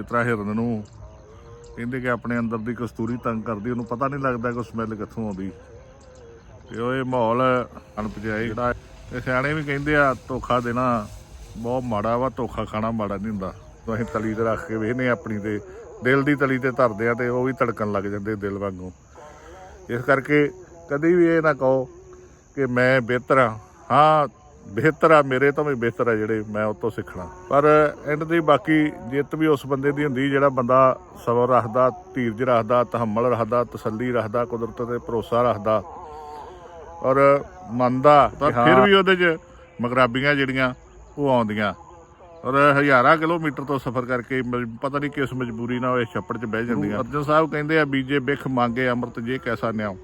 ਜਿਸ ਤਰ੍ਹਾਂ ਹਿਰਨ ਨੂੰ। ਕਹਿੰਦੇ ਕਿ ਆਪਣੇ ਅੰਦਰ ਦੀ ਕਸਤੂਰੀ ਤੰਗ ਕਰਦੀ, ਉਹਨੂੰ ਪਤਾ ਨਹੀਂ ਲੱਗਦਾ ਕਿ ਸਮੈਲ ਕਿੱਥੋਂ ਆਉਂਦੀ। ਤੇ ਉਹ ਇਹ ਮਾਹੌਲ ਅਣਪਜਾਏ ਜਿਹੜਾ ਤੇ ਸਿਆਣੇ ਵੀ ਕਹਿੰਦੇ ਆ, ਧੋਖਾ ਦੇਣਾ ਬਹੁਤ ਮਾੜਾ ਵਾ, ਧੋਖਾ ਖਾਣਾ ਮਾੜਾ ਨਹੀਂ ਹੁੰਦਾ। ਤਾਂ ਅਸੀਂ ਤਲੀ ਤੇ ਰੱਖ ਕੇ ਵੇਹਨੇ ਆਪਣੀ ਤੇ, ਦਿਲ ਦੀ ਤਲੀ ਤੇ ਧਰਦੇ ਆ ਤੇ ਉਹ ਵੀ ਧੜਕਣ ਲੱਗ ਜਾਂਦੇ ਦਿਲ ਵਾਂਗੂ। ਇਸ ਕਰਕੇ ਕਦੀ ਵੀ ਇਹ ਨਾ ਕਹੋ ਕਿ ਮੈਂ ਬਿਹਤਰ ਆ ਹਾਂ ਬਿਹਤਰ ਆ ਮੇਰੇ ਤੋਂ ਵੀ ਬਿਹਤਰ ਆ ਜਿਹੜੇ ਮੈਂ ਉਹ ਤੋਂ ਸਿੱਖਣਾ। ਪਰ ਐਂਡ ਦੀ ਬਾਕੀ ਜਿੱਤ ਵੀ ਉਸ ਬੰਦੇ ਦੀ ਹੁੰਦੀ ਜਿਹੜਾ ਬੰਦਾ ਸਬਰ ਰੱਖਦਾ ਧੀਰਜ ਰੱਖਦਾ ਤਹਮਲ ਰੱਖਦਾ ਤਸੱਲੀ ਰੱਖਦਾ ਕੁਦਰਤ ਤੇ ਭਰੋਸਾ ਰੱਖਦਾ ਔਰ ਮੰਨਦਾ ਤਾਂ ਫਿਰ ਵੀ ਉਹਦੇ 'ਚ ਮਗਰਾਬੀਆਂ ਜਿਹੜੀਆਂ ਉਹ ਆਉਂਦੀਆਂ। ਔਰ ਹਜ਼ਾਰਾਂ ਕਿਲੋਮੀਟਰ ਤੋਂ ਸਫ਼ਰ ਕਰਕੇ ਪਤਾ ਨਹੀਂ ਕਿਸ ਮਜਬੂਰੀ ਨਾਲ ਉਹ ਛੱਪੜ 'ਚ ਬਹਿ ਜਾਂਦੀਆਂ। ਅਰਜਨ ਸਾਹਿਬ ਕਹਿੰਦੇ ਆ ਬੀਜੇ ਬਿਖ ਮੰਗੇ ਅੰਮ੍ਰਿਤ ਜੇ ਕੈਸਾ ਨਿਆਉ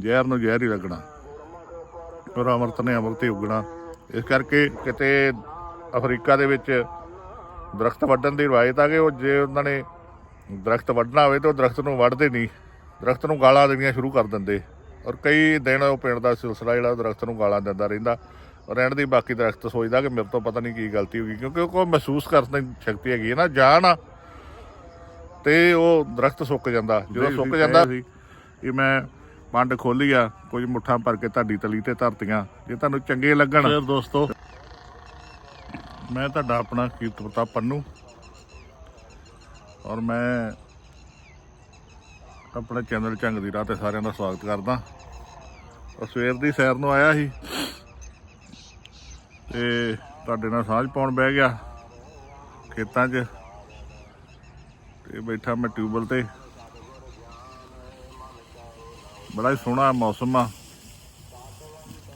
ਜ਼ਹਿਰ ਨੂੰ ਜ਼ਹਿਰ ਹੀ ਲੱਗਣਾ। ਔਰ ਅੰਮ੍ਰਿਤ ਨੇ ਅੰਮ੍ਰਿਤ ਹੀ ਉਗਣਾ। ਇਸ ਕਰਕੇ ਕਿਤੇ ਅਫਰੀਕਾ ਦੇ ਵਿੱਚ ਦਰਖਤ ਵੱਢਣ ਦੀ ਰਵਾਇਤ ਆ ਕਿ ਉਹ ਜੇ ਉਹਨਾਂ ਨੇ ਦਰਖਤ ਵੱਢਣਾ ਹੋਵੇ ਤਾਂ ਉਹ ਦਰਖਤ ਨੂੰ ਵੱਢਦੇ ਨਹੀਂ। ਦਰਖਤ ਨੂੰ ਗਾਲਾਂ ਦੇਣੀਆਂ ਸ਼ੁਰੂ ਕਰ ਦਿੰਦੇ। ਔਰ ਕਈ ਦਿਨ ਉਹ ਪਿੰਡ ਦਾ ਸਿਲਸਿਲਾ ਜਿਹੜਾ ਦਰਖਤ ਨੂੰ ਗਾਲਾਂ ਦਿੰਦਾ ਰਹਿੰਦਾ। ਔਰ ਰਹਿਣ ਦੀ ਬਾਕੀ ਦਰਖਤ ਸੋਚਦਾ ਕਿ ਮੇਰੇ ਤੋਂ ਪਤਾ ਨਹੀਂ ਕੀ ਗਲਤੀ ਹੋ ਗਈ ਕਿਉਂਕਿ ਉਹ ਕੋਈ ਮਹਿਸੂਸ ਕਰਨ ਦੀ ਸ਼ਕਤੀ ਹੈਗੀ ਹੈ ਨਾ ਜਾਨ ਆ। ਤੇ ਉਹ ਦਰਖਤ ਸੁੱਕ ਜਾਂਦਾ। ਜਦੋਂ ਸੁੱਕ ਜਾਂਦਾ ਸੀ ਇਹ ਮੈਂ ਪੰਡ ਖੋਲੀ ਆ ਕੁਝ ਮੁੱਠਾਂ ਭਰ ਕੇ ਤੁਹਾਡੀ ਤਲੀ ਤੇ ਧਰਤੀਆਂ, ਜੇ ਤੁਹਾਨੂੰ ਚੰਗੇ ਲੱਗਣ। ਫਿਰ ਦੋਸਤੋ, ਮੈਂ ਤੁਹਾਡਾ ਆਪਣਾ ਕੀਰਤ ਪ੍ਰਤਾਪ ਪੰਨੂ, ਔਰ ਮੈਂ ਆਪਣੇ ਚੈਨਲ ਝੰਗ ਦੀ ਰਾਹ ਤੇ ਸਾਰਿਆਂ ਦਾ ਸਵਾਗਤ ਕਰਦਾ। ਔਰ ਸਵੇਰ ਦੀ ਸੈਰ ਨੂੰ ਆਇਆ ਸੀ, ਤੇ ਤੁਹਾਡੇ ਨਾਲ ਸਾਂਝ ਪਾਉਣ ਬਹਿ ਗਿਆ ਖੇਤਾਂ 'ਚ, ਤੇ ਬੈਠਾ ਮੈਂ ਟਿਊਬਲ ਤੇ। ਬੜਾ ਹੀ ਸੋਹਣਾ ਮੌਸਮ ਆ।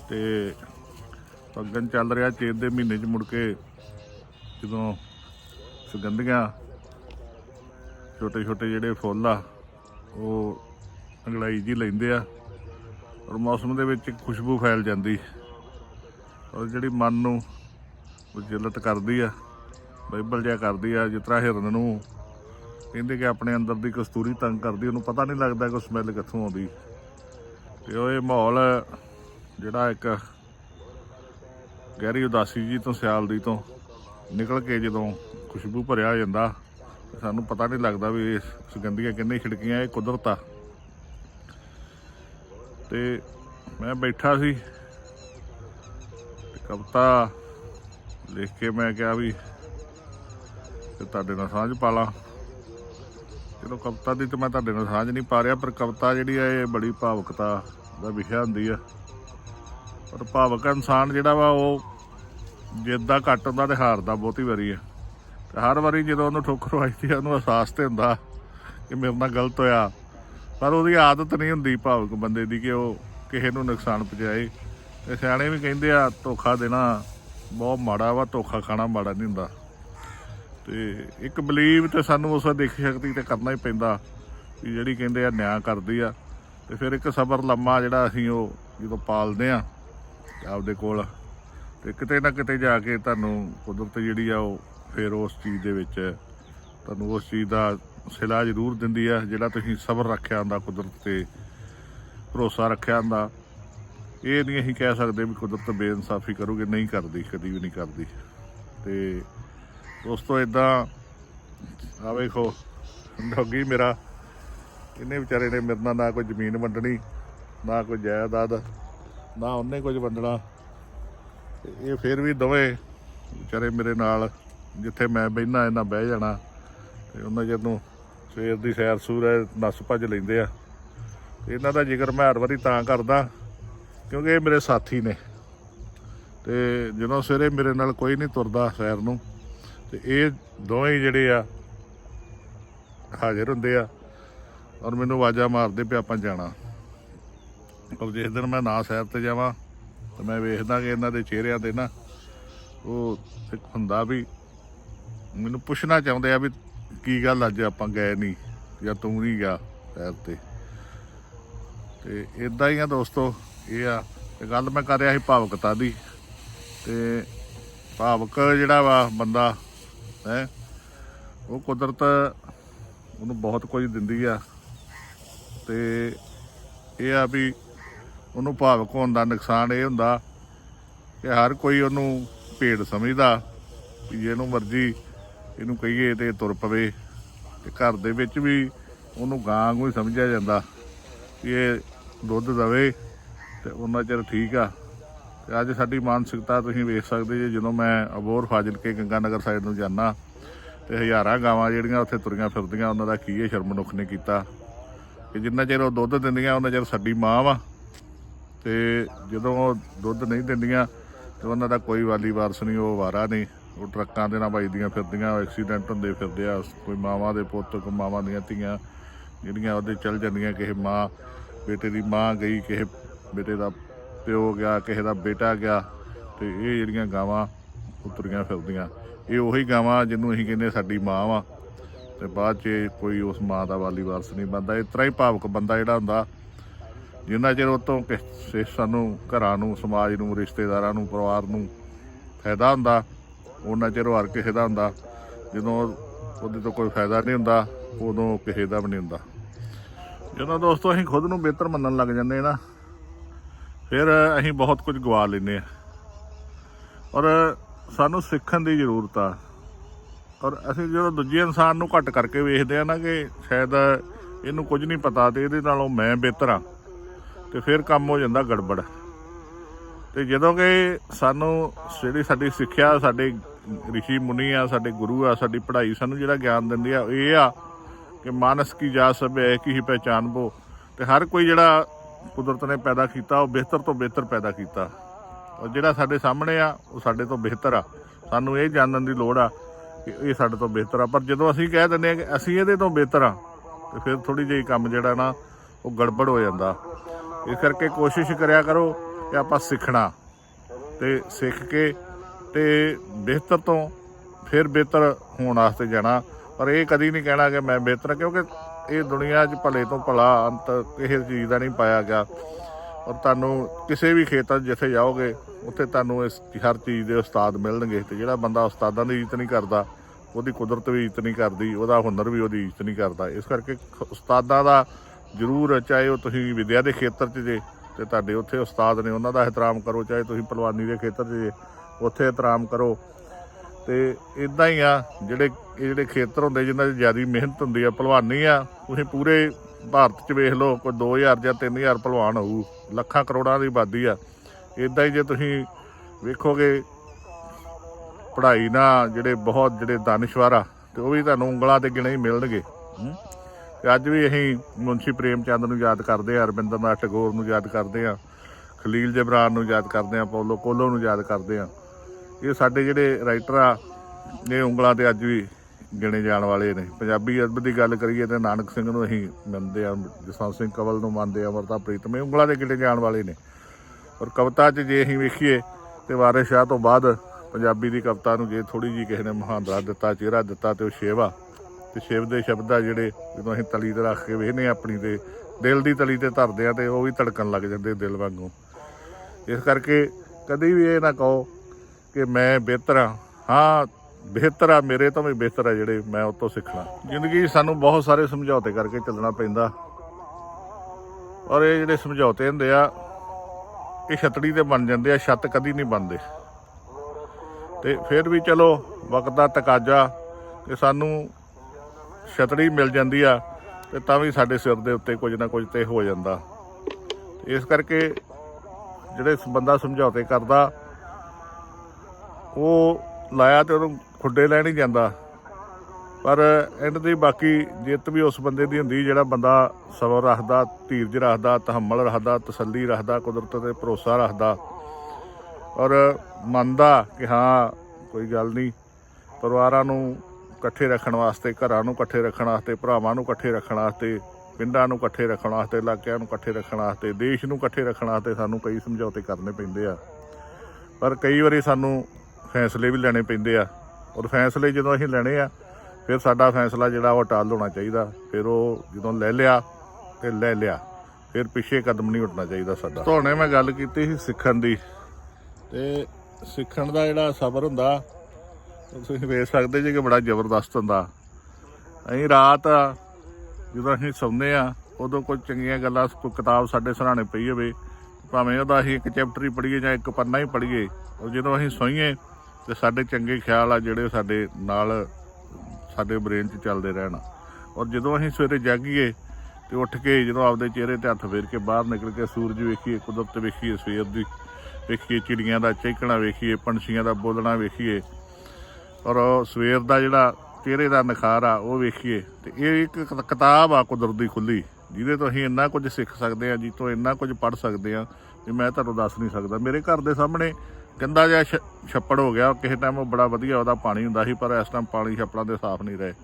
ਤੇ ਪੱਗਨ ਚੱਲ ਰਿਹਾ ਚੇਤ ਦੇ ਮਹੀਨੇ 'ਚ ਮੁੜ ਕੇ ਜਦੋਂ ਸੁਗੰਧੀਆਂ ਛੋਟੇ ਛੋਟੇ ਜਿਹੜੇ ਫੁੱਲ ਆ, ਉਹ ਅੰਗੜਾਈ ਜੀ ਲੈਂਦੇ ਆ ਔਰ ਮੌਸਮ ਦੇ ਵਿੱਚ ਖੁਸ਼ਬੂ ਫੈਲ ਜਾਂਦੀ। ਔਰ ਜਿਹੜੀ ਮਨ ਨੂੰ ਉਜਲਤ ਕਰਦੀ ਆ ਬਾਈਬਲ ਜਿਹਾ ਕਰਦੀ ਆ, ਜਿਸ ਤਰ੍ਹਾਂ ਹਿਰਨ ਨੂੰ ਕਹਿੰਦੇ ਕਿ ਆਪਣੇ ਅੰਦਰ ਦੀ ਕਸਤੂਰੀ ਤੰਗ ਕਰਦੀ, ਉਹਨੂੰ ਪਤਾ ਨਹੀਂ ਲੱਗਦਾ ਕਿ ਸਮੈਲ ਕਿੱਥੋਂ ਆਉਂਦੀ। ਤੇ ਉਹ ਇਹ ਮਾਹੌਲ ਜਿਹੜਾ ਇੱਕ ਗਹਿਰੀ ਉਦਾਸੀ ਜੀ ਤੋਂ ਸਿਆਲਦੀ ਤੋਂ ਨਿਕਲ ਕੇ ਜਦੋਂ ਖੁਸ਼ਬੂ ਭਰਿਆ ਜਾਂਦਾ, ਸਾਨੂੰ ਪਤਾ ਨਹੀਂ ਲੱਗਦਾ ਵੀ ਇਹ ਸੁਗੰਧੀਆਂ ਕਿੰਨੇ ਖਿੜਕੀਆਂ ਇਹ ਕੁਦਰਤ ਆ। ਤੇ ਮੈਂ ਬੈਠਾ ਸੀ ਤੇ ਕਵਿਤਾ ਲਿਖ ਕੇ ਮੈਂ ਕਿਹਾ ਵੀ ਤੇ ਤੁਹਾਡੇ ਨਾਲ ਸਾਂਝ ਪਾ ਲਾਂ। ਚਲੋ ਕਵਿਤਾ ਦੀ ਤਾਂ ਮੈਂ ਤੁਹਾਡੇ ਨਾਲ ਸਾਂਝ ਨਹੀਂ ਪਾ ਰਿਹਾ, ਪਰ ਕਵਿਤਾ ਜਿਹੜੀ ਆ ਇਹ ਬੜੀ ਭਾਵੁਕਤਾ ਦਾ ਵਿਸ਼ਾ ਹੁੰਦੀ ਆ। ਪਰ ਭਾਵਕ ਇਨਸਾਨ ਜਿਹੜਾ ਵਾ, ਉਹ ਜਿੱਦਾਂ ਦਾ ਘੱਟ ਹੁੰਦਾ ਤੇ ਹਾਰਦਾ ਬਹੁਤੀ ਵਾਰੀ ਆ। ਤੇ ਹਰ ਵਾਰੀ ਜਦੋਂ ਉਹਨੂੰ ਠੋਕਰ ਵੱਜਦੀ ਆ, ਉਹਨੂੰ ਅਹਿਸਾਸ ਤੇ ਹੁੰਦਾ ਕਿ ਮੇਰੇ ਨਾਲ ਗਲਤ ਹੋਇਆ। ਪਰ ਉਹਦੀ ਆਦਤ ਨਹੀਂ ਹੁੰਦੀ ਭਾਵਕ ਬੰਦੇ ਦੀ ਕਿ ਉਹ ਕਿਸੇ ਨੂੰ ਨੁਕਸਾਨ ਪਹੁੰਚਾਏ। ਤੇ ਸਿਆਣੇ ਵੀ ਕਹਿੰਦੇ ਆ, ਧੋਖਾ ਦੇਣਾ ਬਹੁਤ ਮਾੜਾ ਵਾ, ਧੋਖਾ ਖਾਣਾ ਮਾੜਾ ਨਹੀਂ ਹੁੰਦਾ। ਤੇ ਇੱਕ ਬਲੀਵ ਤੇ ਸਾਨੂੰ ਉਸ ਦੇਖੀ ਸ਼ਕਤੀ ਤੇ ਕਰਨਾ ਹੀ ਪੈਂਦਾ ਵੀ ਜਿਹੜੀ ਕਹਿੰਦੇ ਆ, ਨਿਆਂ ਕਰਦੀ ਆ। ਤੇ ਫਿਰ ਇੱਕ ਸਬਰ ਲੰਮਾ ਜਿਹੜਾ ਅਸੀਂ ਉਹ ਜਦੋਂ ਪਾਲਦੇ ਆ ਆਪਦੇ ਕੋਲ ਤੇ ਕਿਤੇ ਨਾ ਕਿਤੇ ਜਾ ਕੇ ਤੁਹਾਨੂੰ ਕੁਦਰਤ ਜਿਹੜੀ ਆ ਉਹ ਫਿਰ ਉਸ ਚੀਜ਼ ਦੇ ਵਿੱਚ ਤੁਹਾਨੂੰ ਉਸ ਚੀਜ਼ ਦਾ ਸਿਲਾ ਜ਼ਰੂਰ ਦਿੰਦੀ ਆ, ਜਿਹੜਾ ਤੁਸੀਂ ਸਬਰ ਰੱਖਿਆ ਹੁੰਦਾ, ਕੁਦਰਤ ਤੇ ਭਰੋਸਾ ਰੱਖਿਆ ਹੁੰਦਾ। ਇਹ ਨਹੀਂ ਅਸੀਂ ਕਹਿ ਸਕਦੇ ਵੀ ਕੁਦਰਤ ਬੇਇਨਸਾਫੀ ਕਰੂਗੀ, ਨਹੀਂ ਕਰਦੀ, ਕਦੀ ਵੀ ਨਹੀਂ ਕਰਦੀ। ਤੇ ਦੋਸਤੋ ਇਦਾਂ ਆ ਵੇਖੋ, ਡੋਗੀ ਮੇਰਾ ਇਹਨੇ ਵਿਚਾਰੇ ਨੇ ਮੇਰੇ ਨਾਲ ਨਾ ਕੋਈ ਜ਼ਮੀਨ ਵੰਡਣੀ, ਨਾ ਕੋਈ ਜਾਇਦਾਦ, ਨਾ ਉਹਨੇ ਕੁਝ ਵੰਡਣਾ। ਇਹ ਫਿਰ ਵੀ ਦੋਵੇਂ ਵਿਚਾਰੇ ਮੇਰੇ ਨਾਲ, ਜਿੱਥੇ ਮੈਂ ਬਹਿਣਾ ਇਹਨਾਂ ਬਹਿ ਜਾਣਾ। ਤੇ ਉਹਨਾਂ ਜਦੋਂ ਸਵੇਰ ਦੀ ਸੈਰ ਸੂਰ ਹੈ, ਨਸ ਭੱਜ ਲੈਂਦੇ ਆ। ਇਹਨਾਂ ਦਾ ਜ਼ਿਕਰ ਮੈਂ ਹਰ ਵਾਰੀ ਤਾਂ ਕਰਦਾ, ਕਿਉਂਕਿ ਇਹ ਮੇਰੇ ਸਾਥੀ ਨੇ। ਤੇ ਜਦੋਂ ਸਵੇਰੇ ਮੇਰੇ ਨਾਲ ਕੋਈ ਨਹੀਂ ਤੁਰਦਾ ਸੈਰ ਨੂੰ, ਤੇ ਇਹ ਦੋਵੇਂ ਜਿਹੜੇ ਆ, ਹਾਜ਼ਰ ਹੁੰਦੇ ਆ। ਔਰ ਮੈਨੂੰ ਆਵਾਜ਼ਾਂ ਮਾਰਦੇ ਪਿਆ ਆਪਾਂ ਜਾਣਾ। ਪਰ ਜਿਸ ਦਿਨ ਮੈਂ ਨਾ ਸਾਹਿਬ ਤੇ ਜਾਵਾਂ, ਤਾਂ ਮੈਂ ਵੇਖਦਾ ਕਿ ਇਹਨਾਂ ਦੇ ਚਿਹਰਿਆਂ ਤੇ ਨਾ ਉਹ ਇੱਕ ਹੁੰਦਾ ਵੀ ਮੈਨੂੰ ਪੁੱਛਣਾ ਚਾਹੁੰਦੇ ਆ ਵੀ ਕੀ ਗੱਲ ਅੱਜ ਆਪਾਂ ਗਏ ਨਹੀਂ ਜਾਂ ਤੂੰ ਨਹੀਂ ਗਿਆ ਸਾਹਿਬ ਤੇ। ਤੇ ਇਦਾਂ ਹੀ ਆ ਦੋਸਤੋ, ਇਹ ਆ ਤੇ ਗੱਲ ਮੈਂ ਕਰ ਰਿਹਾ ਸੀ ਭਾਵਕਤਾ ਦੀ। ਤੇ ਭਾਵਕ ਜਿਹੜਾ ਵਾ ਬੰਦਾ, ਹੈ, ਉਹ ਕੁਦਰਤ ਉਹਨੂੰ ਬਹੁਤ ਕੁਝ ਦਿੰਦੀ ਆ। ਤੇ ਇਹ ਆ ਵੀ ਉਹਨੂੰ ਭਾਵਕ ਹੋਣ ਦਾ ਨੁਕਸਾਨ ਇਹ ਹੁੰਦਾ ਕਿ ਹਰ ਕੋਈ ਉਹਨੂੰ ਭੇਡ ਸਮਝਦਾ ਵੀ ਜਿਹਨੂੰ ਮਰਜ਼ੀ ਇਹਨੂੰ ਕਹੀਏ ਤੇ ਤੁਰ ਪਵੇ ਤੇ ਘਰ ਦੇ ਵਿੱਚ ਵੀ ਉਹਨੂੰ ਗਾਂ ਵਾਂਗੂ ਹੀ ਸਮਝਿਆ ਜਾਂਦਾ ਕਿ ਇਹ ਦੁੱਧ ਦਵੇ ਤੇ ਉਹਨਾਂ ਚਿਰ ਠੀਕ ਆ। ਤੇ ਅੱਜ ਸਾਡੀ ਮਾਨਸਿਕਤਾ ਤੁਸੀਂ ਵੇਖ ਸਕਦੇ ਜੇ ਜਦੋਂ ਮੈਂ ਅਬੋਰ ਫਾਜ਼ਿਲ ਕੇ ਗੰਗਾ ਨਗਰ ਸਾਈਡ ਨੂੰ ਜਾਂਦਾ ਤੇ ਹਜ਼ਾਰਾਂ ਗਾਵਾਂ ਜਿਹੜੀਆਂ ਉੱਥੇ ਤੁਰੀਆਂ ਫਿਰਦੀਆਂ, ਉਹਨਾਂ ਦਾ ਕੀ ਇਹ ਸ਼ਰਮ ਮਨੁੱਖ ਨੇ ਕੀਤਾ। ਕਿ ਜਿੰਨਾ ਚਿਰ ਉਹ ਦੁੱਧ ਦਿੰਦੀਆਂ, ਉਹਨਾਂ ਚਿਰ ਸਾਡੀ ਮਾਂ ਵਾ। ਤੇ ਜਦੋਂ ਉਹ ਦੁੱਧ ਨਹੀਂ ਦਿੰਦੀਆਂ, ਤੇ ਉਹਨਾਂ ਦਾ ਕੋਈ ਵਾਲੀ ਵਾਰਸ ਨਹੀਂ, ਉਹ ਵਾਰਾ ਨਹੀਂ। ਉਹ ਟਰੱਕਾਂ ਦੇ ਨਾਲ ਵੱਜਦੀਆਂ ਫਿਰਦੀਆਂ ਐਕਸੀਡੈਂਟ ਹੁੰਦੇ ਫਿਰਦੇ ਆ। ਕੋਈ ਮਾਵਾਂ ਦੇ ਪੁੱਤ, ਕੋਈ ਮਾਵਾਂ ਦੀਆਂ ਧੀਆਂ, ਜਿਹੜੀਆਂ ਉਹਦੇ ਚੱਲ ਜਾਂਦੀਆਂ। ਕਿਸੇ ਮਾਂ, ਬੇਟੇ ਦੀ ਮਾਂ ਗਈ, ਕਿਸੇ ਬੇਟੇ ਦਾ ਪਿਓ ਗਿਆ, ਕਿਸੇ ਦਾ ਬੇਟਾ ਗਿਆ, ਤੇ ਇਹ ਜਿਹੜੀਆਂ ਗਾਵਾਂ ਉਤਰੀਆਂ ਫਿਰਦੀਆਂ। ਇਹ ਉਹੀ ਗਾਵਾਂ ਜਿਹਨੂੰ ਅਸੀਂ ਕਹਿੰਦੇ ਸਾਡੀ ਮਾਂ ਵਾ। ਤੇ ਬਾਅਦ 'ਚ ਕੋਈ ਉਸ ਮਾਂ ਦਾ ਵਾਲੀ ਵਾਰਸ ਨਹੀਂ ਬਣਦਾ। ਇਸ ਤਰ੍ਹਾਂ ਹੀ ਭਾਵਕ ਬੰਦਾ ਜਿਹੜਾ ਹੁੰਦਾ, ਜਿੰਨਾ ਚਿਰ ਉਹ ਤੋਂ ਕਿਸੇ ਸਾਨੂੰ ਘਰਾਂ ਨੂੰ, ਸਮਾਜ ਨੂੰ, ਰਿਸ਼ਤੇਦਾਰਾਂ ਨੂੰ, ਪਰਿਵਾਰ ਨੂੰ ਫਾਇਦਾ ਹੁੰਦਾ ਉਹਨਾਂ ਚਿਰ ਉਹ ਹਰ ਕਿਸੇ ਦਾ ਹੁੰਦਾ। ਜਦੋਂ ਉਹਦੇ ਤੋਂ ਕੋਈ ਫਾਇਦਾ ਨਹੀਂ ਹੁੰਦਾ, ਉਦੋਂ ਕਿਸੇ ਦਾ ਵੀ ਨਹੀਂ ਹੁੰਦਾ। ਜਦੋਂ ਦੋਸਤੋ ਅਸੀਂ ਖੁਦ ਨੂੰ ਬਿਹਤਰ ਮੰਨਣ ਲੱਗ ਜਾਂਦੇ ਹਾਂ ਨਾ, ਫਿਰ ਅਸੀਂ ਬਹੁਤ ਕੁਝ ਗਵਾ ਲੈਂਦੇ ਆ ਔਰ ਸਾਨੂੰ ਸਿੱਖਣ ਦੀ ਜ਼ਰੂਰਤ ਆ। ਔਰ ਅਸੀਂ ਜਦੋਂ ਦੂਜੇ ਇਨਸਾਨ ਨੂੰ ਘੱਟ ਕਰਕੇ ਵੇਖਦੇ ਆ ਨਾ ਕਿ ਸ਼ਾਇਦ ਇਹਨੂੰ ਕੁਝ ਨਹੀਂ ਪਤਾ ਤੇ ਇਹਦੇ ਨਾਲੋਂ ਮੈਂ ਬਿਹਤਰ ਆ, ਤੇ ਫਿਰ ਕੰਮ ਹੋ ਜਾਂਦਾ ਗੜਬੜ। ਤੇ ਜਦੋਂ ਕਿ ਸਾਨੂੰ ਜਿਹੜੀ ਸਾਡੀ ਸਿੱਖਿਆ, ਸਾਡੇ ਰਿਸ਼ੀ ਮੁਨੀ ਆ, ਸਾਡੇ ਗੁਰੂ ਆ, ਸਾਡੀ ਪੜ੍ਹਾਈ ਸਾਨੂੰ ਜਿਹੜਾ ਗਿਆਨ ਦਿੰਦੀ ਆ, ਇਹ ਆ ਕਿ ਮਾਨਸ ਕੀ ਜਾ ਸਭੇ ਕੀ ਹੀ ਪਹਿਚਾਨ ਬੋ। ਤੇ ਹਰ ਕੋਈ ਜਿਹੜਾ ਕੁਦਰਤ ਨੇ ਪੈਦਾ ਕੀਤਾ, ਉਹ ਬਿਹਤਰ ਤੋਂ ਬਿਹਤਰ ਪੈਦਾ ਕੀਤਾ। ਔਰ ਜਿਹੜਾ ਸਾਡੇ ਸਾਹਮਣੇ ਆ, ਉਹ ਸਾਡੇ ਤੋਂ ਬਿਹਤਰ ਆ। ਸਾਨੂੰ ਇਹ ਜਾਣਨ ਦੀ ਲੋੜ ਆ ਕਿ ਇਹ ਸਾਡੇ ਤੋਂ ਬਿਹਤਰ ਆ। ਪਰ ਜਦੋਂ ਅਸੀਂ ਕਹਿ ਦਿੰਦੇ ਆ ਕਿ ਅਸੀਂ ਇਹਦੇ ਤੋਂ ਬਿਹਤਰ ਆ, ਤੇ ਫਿਰ ਥੋੜੀ ਜਿਹੀ ਕੰਮ ਜਿਹੜਾ ਨਾ, ਉਹ ਗੜਬੜ ਹੋ ਜਾਂਦਾ। ਇਸ ਕਰਕੇ ਕੋਸ਼ਿਸ਼ ਕਰਿਆ ਕਰੋ ਕਿ ਆਪਾਂ ਸਿੱਖਣਾ ਤੇ ਸਿੱਖ ਕੇ ਤੇ ਬਿਹਤਰ ਤੋਂ ਫਿਰ ਬਿਹਤਰ ਹੋਣ ਵਾਸਤੇ ਜਾਣਾ। ਪਰ ਇਹ ਕਦੀ ਨਹੀਂ ਕਹਿਣਾ ਕਿ ਮੈਂ ਬਿਹਤਰ ਕਿਉਂਕਿ ਇਹ ਦੁਨੀਆ 'ਚ ਭਲੇ ਤੋਂ ਭਲਾ ਅੰਤ ਕਿਸੇ ਚੀਜ਼ ਦਾ ਨਹੀਂ ਪਾਇਆ ਗਿਆ। ਔਰ ਤੁਹਾਨੂੰ ਕਿਸੇ ਵੀ ਖੇਤਰ 'ਚ ਜਿੱਥੇ ਜਾਓਗੇ, ਉੱਥੇ ਤੁਹਾਨੂੰ ਇਸ ਹਰ ਚੀਜ਼ ਦੇ ਉਸਤਾਦ ਮਿਲਣਗੇ ਤੇ ਜਿਹੜਾ ਬੰਦਾ ਉਸਤਾਦਾਂ ਦੀ ਇੱਜ਼ਤ ਨਹੀਂ ਕਰਦਾ, ਉਹਦੀ ਕੁਦਰਤ ਵੀ ਇੱਜ਼ਤ ਨਹੀਂ ਕਰਦੀ, ਉਹਦਾ ਹੁਨਰ ਵੀ ਉਹਦੀ ਇੱਜ਼ਤ ਨਹੀਂ ਕਰਦਾ। ਇਸ ਕਰਕੇ ਉਸਤਾਦਾਂ ਦਾ ਜ਼ਰੂਰ ਚਾਹੇ ਉਹ ਤੁਸੀਂ ਵਿਦਿਆ ਦੇ ਖੇਤਰ 'ਚ ਜੇ ਤੇ ਤੁਹਾਡੇ ਉੱਥੇ ਉਸਤਾਦ ਨੇ ਉਹਨਾਂ ਦਾ ਇਹਤਰਾਮ ਕਰੋ, ਚਾਹੇ ਤੁਸੀਂ ਪਹਿਲਵਾਨੀ ਦੇ ਖੇਤਰ 'ਚ ਜੇ, ਉੱਥੇ ਇਹਤਰਾਮ ਕਰੋ। ਤੇ ਇਦਾਂ ਹੀ ਆ, ਜਿਹੜੇ, ਇਹ ਜਿਹੜੇ ਖੇਤਰ ਹੁੰਦੇ ਜਿਨ੍ਹਾਂ 'ਚ ਜ਼ਿਆਦਾ ਮਿਹਨਤ ਹੁੰਦੀ ਆ ਪਹਿਲਵਾਨੀ ਆ, ਤੁਸੀਂ ਪੂਰੇ ਭਾਰਤ 'ਚ ਵੇਖ ਲਓ, ਕੋਈ 2000 ਜਾਂ 3000 ਭਲਵਾਨ ਹੋਊ, ਲੱਖਾਂ ਕਰੋੜਾਂ ਦੀ ਆਬਾਦੀ ਆ। ਇਦਾਂ ਹੀ ਜੇ ਤੁਸੀਂ ਵੇਖੋਗੇ, ਪੜ੍ਹਾਈ ਨਾਲ ਜਿਹੜੇ ਬਹੁਤ ਜਿਹੜੇ ਦਾਨਿਸ਼ਵਰ ਆ, ਤੇ ਉਹ ਵੀ ਤੁਹਾਨੂੰ ਉਂਗਲਾਂ ਤੇ ਗਿਣੇ ਹੀ ਮਿਲਣਗੇ। ਹਮ? ਤੇ ਅੱਜ ਵੀ ਅਸੀਂ ਮੁਨਸ਼ੀ ਪ੍ਰੇਮ ਚੰਦ ਨੂੰ ਯਾਦ ਕਰਦੇ ਆ ਰਵਿੰਦਰ ਨਾਥ ਟੈਗੋਰ ਨੂੰ ਯਾਦ ਕਰਦੇ ਆ ਖਲੀਲ ਜਬਰਾਨ ਨੂੰ ਯਾਦ ਕਰਦੇ ਆ ਪੋਲੋ ਕੋਲੋ ਨੂੰ ਯਾਦ ਕਰਦੇ ਆ ਇਹ ਸਾਡੇ ਜਿਹੜੇ ਰਾਈਟਰ ਆ, ਇਹ ਉਂਗਲਾਂ ਤੇ ਅੱਜ ਵੀ ਗਿਣੇ ਜਾਣ ਵਾਲੇ ਨੇ। ਪੰਜਾਬੀ ਅਦਬ ਦੀ ਗੱਲ ਕਰੀਏ ਤਾਂ ਨਾਨਕ ਸਿੰਘ ਨੂੰ ਅਸੀਂ ਮੰਨਦੇ ਆ ਜਸਵੰਤ ਸਿੰਘ ਕਵਲ ਨੂੰ ਮੰਨਦੇ ਆ ਅਮਰਤਾ ਪ੍ਰੀਤਮ ਇਹ ਉਂਗਲਾਂ ਦੇ ਗਿਣੇ ਜਾਣ ਵਾਲੇ ਨੇ। ਔਰ ਕਵਿਤਾ 'ਚ ਜੇ ਅਸੀਂ ਵੇਖੀਏ ਤੇ ਵਾਰਿਸ ਸ਼ਾਹ ਤੋਂ ਬਾਅਦ ਪੰਜਾਬੀ ਦੀ ਕਵਿਤਾ ਨੂੰ ਜੇ ਥੋੜੀ ਜੀ ਕਿਸੇ ਨੇ ਮਹਾਂਦਰਾ ਦਿੱਤਾ, ਚਿਹਰਾ ਦਿੱਤਾ ਤੇ ਉਹ ਸ਼ਿਵ। ਆ ਤੇ ਸ਼ਿਵ ਦੇ ਸ਼ਬਦ ਆ ਜਿਹੜੇ ਜਦੋਂ ਅਸੀਂ ਤਲੀ ਤੇ ਰੱਖ ਕੇ ਵੇਖਨੇ ਆਪਣੀ ਤੇ, ਦਿਲ ਦੀ ਤਲੀ ਤੇ ਧਰਦੇ ਆ ਤੇ ਉਹ ਵੀ ਧੜਕਣ ਲੱਗ ਜਾਂਦੇ ਦਿਲ ਵਾਂਗੂ। ਇਸ ਕਰਕੇ ਕਦੀ ਵੀ ਇਹ ਨਾ ਕਹੋ ਕਿ ਮੈਂ ਬਿਹਤਰ ਆ ਹਾਂ ਬਿਹਤਰ ਆ, ਮੇਰੇ ਤੋਂ ਵੀ ਬਿਹਤਰ ਆ ਜਿਹੜੇ ਮੈਂ ਉਹ ਤੋਂ ਸਿੱਖਣਾ। ਜ਼ਿੰਦਗੀ ਸਾਨੂੰ ਬਹੁਤ ਸਾਰੇ ਸਮਝੌਤੇ ਕਰਕੇ ਚੱਲਣਾ ਪੈਂਦਾ। ਔਰ ਇਹ ਜਿਹੜੇ ਸਮਝੌਤੇ ਹੁੰਦੇ ਆ, ਇਹ ਛਤੜੀ ਤੇ ਬਣ ਜਾਂਦੇ ਆ, ਛੱਤ ਕਦੀ ਨਹੀਂ ਬਣਦੇ। ਤੇ ਫਿਰ ਵੀ ਚਲੋ, ਵਕਤ ਦਾ ਤਕਾਜ਼ਾ ਕਿ ਸਾਨੂੰ ਛਤੜੀ ਮਿਲ ਜਾਂਦੀ ਆ ਤੇ ਤਾਂ ਵੀ ਸਾਡੇ ਸਿਰ ਦੇ ਉੱਤੇ ਕੁਝ ਨਾ ਕੁਝ ਤੇ ਹੋ ਜਾਂਦਾ। ਇਸ ਕਰਕੇ ਜਿਹੜੇ ਬੰਦਾ ਸਮਝੌਤੇ ਕਰਦਾ, ਉਹ ਲਾਇਆ ਤੇ ਉਹਨੂੰ ਖੁੱਡੇ ਲੈਣ ਹੀ ਜਾਂਦਾ। ਪਰ ਐਂਡ ਦੀ ਬਾਕੀ ਜਿੱਤ ਵੀ ਉਸ ਬੰਦੇ ਦੀ ਹੁੰਦੀ, ਜਿਹੜਾ ਬੰਦਾ ਸਬਰ ਰੱਖਦਾ, ਧੀਰਜ ਰੱਖਦਾ, ਤਹਮਲ ਰੱਖਦਾ, ਤਸੱਲੀ ਰੱਖਦਾ, ਕੁਦਰਤ ਤੇ ਭਰੋਸਾ ਰੱਖਦਾ ਔਰ ਮੰਨਦਾ ਕਿ ਹਾਂ, ਕੋਈ ਗੱਲ ਨਹੀਂ। ਪਰਿਵਾਰਾਂ ਨੂੰ ਇਕੱਠੇ ਰੱਖਣ ਵਾਸਤੇ, ਘਰਾਂ ਨੂੰ ਇਕੱਠੇ ਰੱਖਣ ਵਾਸਤੇ, ਭਰਾਵਾਂ ਨੂੰ ਇਕੱਠੇ ਰੱਖਣ ਵਾਸਤੇ, ਪਿੰਡਾਂ ਨੂੰ ਇਕੱਠੇ ਰੱਖਣ ਵਾਸਤੇ, ਇਲਾਕਿਆਂ ਨੂੰ ਇਕੱਠੇ ਰੱਖਣ ਵਾਸਤੇ, ਦੇਸ਼ ਨੂੰ ਇਕੱਠੇ ਰੱਖਣ ਵਾਸਤੇ ਸਾਨੂੰ ਕਈ ਸਮਝੌਤੇ ਕਰਨੇ ਪੈਂਦੇ ਆ। ਪਰ ਕਈ ਵਾਰੀ ਸਾਨੂੰ ਫੈਸਲੇ ਵੀ ਲੈਣੇ ਪੈਂਦੇ ਆ। ਔਰ ਫੈਸਲੇ ਜਦੋਂ ਅਸੀਂ ਲੈਣੇ ਆ, ਫਿਰ ਸਾਡਾ ਫੈਸਲਾ ਜਿਹੜਾ ਉਹ ਟਾਲ ਹੋਣਾ ਚਾਹੀਦਾ। ਫਿਰ ਉਹ ਜਦੋਂ ਲੈ ਲਿਆ ਤੇ ਲੈ ਲਿਆ। ਫਿਰ ਪਿੱਛੇ ਕਦਮ ਨਹੀਂ ਉੱਠਣਾ ਚਾਹੀਦਾ ਸਾਡਾ। ਤੁਹਾਨੇ ਮੈਂ ਗੱਲ ਕੀਤੀ ਸੀ ਸਿੱਖਣ ਦੀ। ਤੇ ਸਿੱਖਣ ਦਾ ਜਿਹੜਾ ਸਬਰ ਹੁੰਦਾ, ਉਹ ਤੁਸੀਂ ਵੇਖ ਸਕਦੇ ਜੀ ਕਿ ਬੜਾ ਜ਼ਬਰਦਸਤ ਹੁੰਦਾ। ਅਸੀਂ ਰਾਤ ਜਦੋਂ ਅਸੀਂ ਸੌਂਦੇ ਆ, ਉਦੋਂ ਕੋਈ ਚੰਗੀਆਂ ਗੱਲਾਂ, ਕੋਈ ਕਿਤਾਬ ਸਾਡੇ ਸਰਾਣੇ ਪਈ ਹੋਵੇ, ਭਾਵੇਂ ਉਹਦਾ ਅਸੀਂ ਇੱਕ ਚੈਪਟਰ ਹੀ ਪੜ੍ਹੀਏ ਜਾਂ ਇੱਕ ਪੰਨਾ ਹੀ ਪੜ੍ਹੀਏ, ਉਹ ਜਦੋਂ ਅਸੀਂ ਸੋਈਏ ਤੇ ਸਾਡੇ ਚੰਗੇ ਖਿਆਲ ਆ ਜਿਹੜੇ ਸਾਡੇ ਨਾਲ ਸਾਡੇ ਬ੍ਰੇਨ 'ਚ ਚੱਲਦੇ ਰਹਿਣ। ਔਰ ਜਦੋਂ ਅਸੀਂ ਸਵੇਰੇ ਜਾਗੀਏ ਤੇ ਉੱਠ ਕੇ ਜਦੋਂ ਆਪਦੇ ਚਿਹਰੇ ਤੇ ਹੱਥ ਫੇਰ ਕੇ ਬਾਹਰ ਨਿਕਲ ਕੇ ਸੂਰਜ ਵੇਖੀਏ, ਕੁਦਰਤ ਵੇਖੀਏ, ਸਵੇਰ ਦੀ ਵੇਖੀਏ, ਚਿੜੀਆਂ ਦਾ ਚਹਿਕਣਾ ਵੇਖੀਏ, ਪੰਛੀਆਂ ਦਾ ਬੋਲਣਾ ਵੇਖੀਏ, ਔਰ ਉਹ ਸਵੇਰ ਦਾ ਜਿਹੜਾ ਚਿਹਰੇ ਦਾ ਨਿਖਾਰ ਆ ਉਹ ਵੇਖੀਏ, ਤੇ ਇਹ ਇੱਕ ਕਿਤਾਬ ਆ ਕੁਦਰਤ ਦੀ ਖੁੱਲੀ, ਜਿਹਦੇ ਤੋਂ ਅਸੀਂ ਇੰਨਾ ਕੁਝ ਸਿੱਖ ਸਕਦੇ ਆ ਜਿਹ ਤੋਂ ਇੰਨਾ ਕੁਝ ਪੜ੍ਹ ਸਕਦੇ ਆ ਵੀ ਮੈਂ ਤੁਹਾਨੂੰ ਦੱਸ ਨਹੀਂ ਸਕਦਾ। ਮੇਰੇ ਘਰ ਦੇ ਸਾਹਮਣੇ ਗੰਦਾ ਜਿਹਾ ਛ- ਛੱਪੜ ਹੋ ਗਿਆ, ਕਿਸੇ ਟਾਈਮ ਉਹ ਬੜਾ ਵਧੀਆ ਉਹਦਾ ਪਾਣੀ ਹੁੰਦਾ ਸੀ, ਪਰ ਇਸ ਟਾਈਮ ਪਾਣੀ ਛੱਪੜਾਂ ਦੇ ਸਾਫ਼ ਨਹੀਂ ਰਹੇ।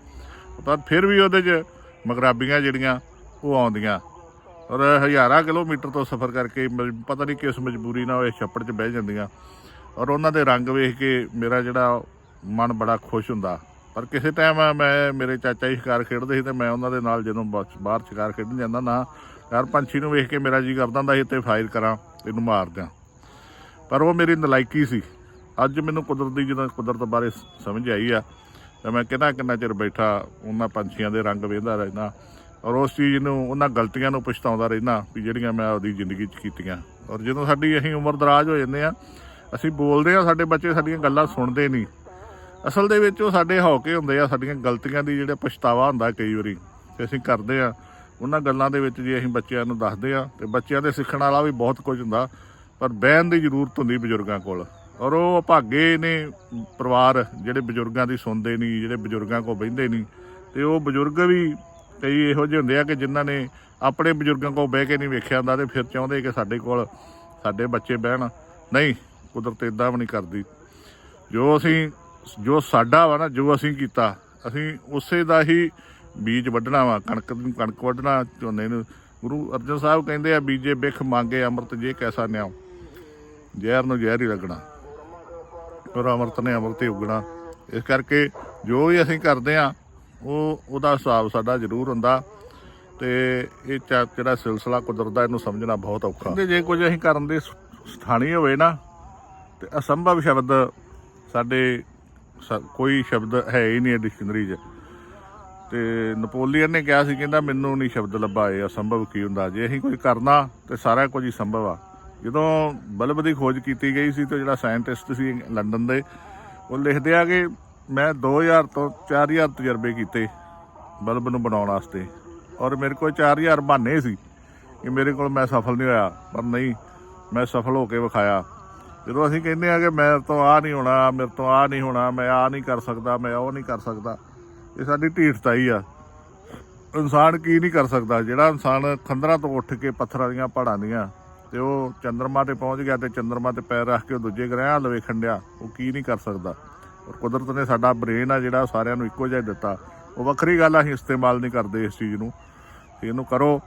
ਪਰ ਫਿਰ ਵੀ ਉਹਦੇ 'ਚ ਮਗਰਾਬੀਆਂ ਜਿਹੜੀਆਂ, ਉਹ ਆਉਂਦੀਆਂ। ਔਰ ਹਜ਼ਾਰਾਂ ਕਿਲੋਮੀਟਰ ਤੋਂ ਸਫ਼ਰ ਕਰਕੇ ਮਜ- ਪਤਾ ਨਹੀਂ ਕਿਸ ਮਜਬੂਰੀ ਨਾਲ ਉਹ ਇਸ ਛੱਪੜ 'ਚ ਬਹਿ ਜਾਂਦੀਆਂ। ਔਰ ਉਹਨਾਂ ਦੇ ਰੰਗ ਵੇਖ ਕੇ ਮੇਰਾ ਜਿਹੜਾ ਮਨ ਬੜਾ ਖੁਸ਼ ਹੁੰਦਾ। ਪਰ ਕਿਸੇ ਟਾਈਮ ਮੈਂ ਮੇਰੇ ਚਾਚਾ ਜੀ ਸ਼ਿਕਾਰ ਖੇਡਦੇ ਸੀ ਤੇ ਮੈਂ ਉਹਨਾਂ ਦੇ ਨਾਲ ਜਦੋਂ ਬਾਹਰ ਸ਼ਿਕਾਰ ਖੇਡਣ ਜਾਂਦਾ ਨਾ, ਯਾਰ ਪੰਛੀ ਨੂੰ ਵੇਖ ਕੇ ਮੇਰਾ ਜੀ ਕਰਦਾ ਹੁੰਦਾ ਸੀ ਤੇ ਫਾਇਰ ਕਰਾਂ, ਇਹਨੂੰ ਮਾਰ ਦਿਆਂ। ਪਰ ਉਹ ਮੇਰੀ ਨਲਾਇਕੀ ਸੀ। ਅੱਜ ਮੈਨੂੰ ਕੁਦਰਤ ਦੀ ਜਦੋਂ ਕੁਦਰਤ ਬਾਰੇ ਸਮਝ ਆਈ ਆ। ਤਾਂ ਮੈਂ ਕਿੰਨਾ ਕਿੰਨਾ ਚਿਰ ਬੈਠਾ, ਉਹਨਾਂ ਪੰਛੀਆਂ ਦੇ ਰੰਗ ਵੇਖਦਾ ਰਹਿਣਾ ਔਰ ਉਸ ਚੀਜ਼ ਨੂੰ, ਉਹਨਾਂ ਗਲਤੀਆਂ ਨੂੰ ਪਛਤਾਉਂਦਾ ਰਹਿਣਾ ਵੀ ਜਿਹੜੀਆਂ ਮੈਂ ਉਹਦੀ ਜ਼ਿੰਦਗੀ 'ਚ ਕੀਤੀਆਂ। ਔਰ ਜਦੋਂ ਸਾਡੀ ਅਸੀਂ ਉਮਰ ਦਰਾਜ ਹੋ ਜਾਂਦੇ ਆ, ਅਸੀਂ ਬੋਲਦੇ ਆ, ਸਾਡੇ ਬੱਚੇ ਸਾਡੀਆਂ ਗੱਲਾਂ ਸੁਣਦੇ ਨਹੀਂ। ਅਸਲ ਦੇ ਵਿੱਚ ਉਹ ਸਾਡੇ ਹੌਕੇ ਹੁੰਦੇ ਆ, ਸਾਡੀਆਂ ਗਲਤੀਆਂ ਦੀ ਜਿਹੜੇ ਪਛਤਾਵਾ ਹੁੰਦਾ ਕਈ ਵਾਰੀ। ਤੇ ਅਸੀਂ ਕਰਦੇ ਆ, ਉਹਨਾਂ ਗੱਲਾਂ ਦੇ ਵਿੱਚ ਜੇ ਅਸੀਂ ਬੱਚਿਆਂ ਨੂੰ ਦੱਸਦੇ ਆ, ਤੇ ਬੱਚਿਆਂ ਦੇ ਸਿੱਖਣ ਵਾਲਾ ਵੀ ਬਹੁਤ ਕੁਝ ਹੁੰਦਾ। ਪਰ ਬਹਿਣ ਦੀ ਜ਼ਰੂਰਤ ਹੁੰਦੀ ਬਜ਼ੁਰਗਾਂ ਕੋਲ। ਔਰ ਉਹ ਭਾਗੇ ਨੇ ਪਰਿਵਾਰ ਜਿਹੜੇ ਬਜ਼ੁਰਗਾਂ ਦੀ ਸੁਣਦੇ ਨਹੀਂ, ਜਿਹੜੇ ਬਜ਼ੁਰਗਾਂ ਕੋਲ ਬਹਿੰਦੇ ਨਹੀਂ। ਤੇ ਉਹ ਬਜ਼ੁਰਗ ਵੀ ਕਈ ਇਹੋ ਜਿਹੇ ਹੁੰਦੇ ਆ ਕਿ ਜਿਨ੍ਹਾਂ ਨੇ ਆਪਣੇ ਬਜ਼ੁਰਗਾਂ ਕੋਲ ਬਹਿ ਕੇ ਨਹੀਂ ਵੇਖਿਆ ਹੁੰਦਾ ਤੇ ਫਿਰ ਚਾਹੁੰਦੇ ਕਿ ਸਾਡੇ ਕੋਲ ਸਾਡੇ ਬੱਚੇ ਬਹਿਣ। ਨਹੀਂ, ਕੁਦਰਤ ਇਦਾਂ ਵੀ ਨਹੀਂ ਕਰਦੀ। ਜੋ ਅਸੀਂ, ਜੋ ਸਾਡਾ ਵਾ ਨਾ, ਜੋ ਅਸੀਂ ਕੀਤਾ, ਅਸੀਂ ਉਸੇ ਦਾ ਹੀ ਬੀਜ ਵੱਢਣਾ ਵਾ, ਕਣਕ ਨੂੰ ਕਣਕ ਵੱਢਣਾ, ਝੋਨੇ ਨੂੰ। ਗੁਰੂ ਅਰਜਨ ਸਾਹਿਬ ਕਹਿੰਦੇ ਆ, ਬੀਜੇ ਬਿਖ, ਮੰਗੇ ਅੰਮ੍ਰਿਤ, ਜੇ ਕੈਸਾ ਨਿਆਉ ਜ਼ਹਿਰ ਨੂੰ ਜ਼ਹਿਰ ਹੀ ਲੱਗਣਾ ਔਰ ਅੰਮ੍ਰਿਤ ਨੇ ਅੰਮ੍ਰਿਤ ਹੀ ਉਗਣਾ। ਇਸ ਕਰਕੇ ਜੋ ਵੀ ਅਸੀਂ ਕਰਦੇ ਆ ਉਹ ਉਹਦਾ ਹਿਸਾਬ ਸਾਡਾ ਜ਼ਰੂਰ ਹੁੰਦਾ ਤੇ ਇਹ ਚਾ- ਜਿਹੜਾ ਸਿਲਸਿਲਾ ਕੁਦਰਤ ਦਾ, ਇਹਨੂੰ ਸਮਝਣਾ ਬਹੁਤ ਔਖਾ। ਤੇ ਜੇ ਕੁਝ ਅਸੀਂ ਕਰਨ ਦੇ ਸ- ਸਥਾਨੀ ਹੋਵੇ ਨਾ, ਤੇ ਅਸੰਭਵ ਸ਼ਬਦ ਸਾਡੇ ਸ- ਕੋਈ ਸ਼ਬਦ ਹੈ ਹੀ ਨਹੀਂ ਡਿਕਸ਼ਨਰੀ 'ਚ। ਤੇ ਨਪੋਲੀਅਨ ਨੇ ਕਿਹਾ ਸੀ, ਕਹਿੰਦਾ ਮੈਨੂੰ ਨਹੀਂ ਸ਼ਬਦ ਲੱਭਾ ਇਹ ਅਸੰਭਵ ਕੀ ਹੁੰਦਾ। ਜੇ ਅਸੀਂ ਕੁਝ ਕਰਨਾ, ਤੇ ਸਾਰਾ ਕੁਝ ਹੀ ਸੰਭਵ ਆ। ਜਦੋਂ ਬਲਬ ਦੀ ਖੋਜ ਕੀਤੀ ਗਈ ਸੀ ਤੇ ਜਿਹੜਾ ਸਾਇੰਟਿਸਟ ਸੀ ਲੰਡਨ ਦੇ, ਉਹ ਲਿਖਦੇ ਆ ਕਿ ਮੈਂ 2000 ਤੋਂ 4000 ਤਜਰਬੇ ਕੀਤੇ ਬਲਬ ਨੂੰ ਬਣਾਉਣ ਵਾਸਤੇ। ਔਰ ਮੇਰੇ ਕੋਲ 4000 ਬਹਾਨੇ ਸੀ ਕਿ ਮੇਰੇ ਕੋਲ ਮੈਂ ਸਫਲ ਨਹੀਂ ਹੋਇਆ, ਪਰ ਨਹੀਂ, ਮੈਂ ਸਫਲ ਹੋ ਕੇ ਵਿਖਾਇਆ। ਜਦੋਂ ਅਸੀਂ ਕਹਿੰਦੇ ਆ ਕਿ ਮੇਰੇ ਤੋਂ ਆ ਨਹੀਂ ਹੋਣਾ, ਮੇਰੇ ਤੋਂ ਆ ਨਹੀਂ ਹੋਣਾ, ਮੈਂ ਆ ਨਹੀਂ ਕਰ ਸਕਦਾ, ਮੈਂ ਉਹ ਨਹੀਂ ਕਰ ਸਕਦਾ, ਇਹ ਸਾਡੀ ਢੀਠਤਾਈ ਆ। ਇਨਸਾਨ ਕੀ ਨਹੀਂ ਕਰ ਸਕਦਾ? ਜਿਹੜਾ ਇਨਸਾਨ ਖੰਦਰਾਂ ਤੋਂ ਉੱਠ ਕੇ ਪੱਥਰਾਂ ਦੀਆਂ ਪਹਾੜਾਂ ਦੀਆਂ ਤੇ ਉਹ ਚੰਦਰਮਾ ਤੇ ਪਹੁੰਚ ਗਿਆ ਤੇ ਚੰਦਰਮਾ ਤੇ ਪੈਰ ਰੱਖ ਕੇ ਉਹ ਦੂਜੇ ਗ੍ਰਹਿਆਂ ਹੱਲ ਵੇਖਣ ਡਿਆ। ਉਹ ਕੀ ਨਹੀਂ ਕਰ ਸਕਦਾ। ਔਰ ਕੁਦਰਤ ਨੇ ਸਾਡਾ ਬ੍ਰੇਨ ਆ ਜਿਹੜਾ ਸਾਰਿਆਂ ਨੂੰ ਇੱਕੋ ਜਿਹਾ ਦਿੱਤਾ। ਉਹ ਵੱਖਰੀ ਗੱਲ ਅਸੀਂ ਇਸਤੇਮਾਲ ਨਹੀਂ ਕਰਦੇ ਇਸ ਚੀਜ਼ ਨੂੰ। ਤੇ ਇਹਨੂੰ ਕਰੋ,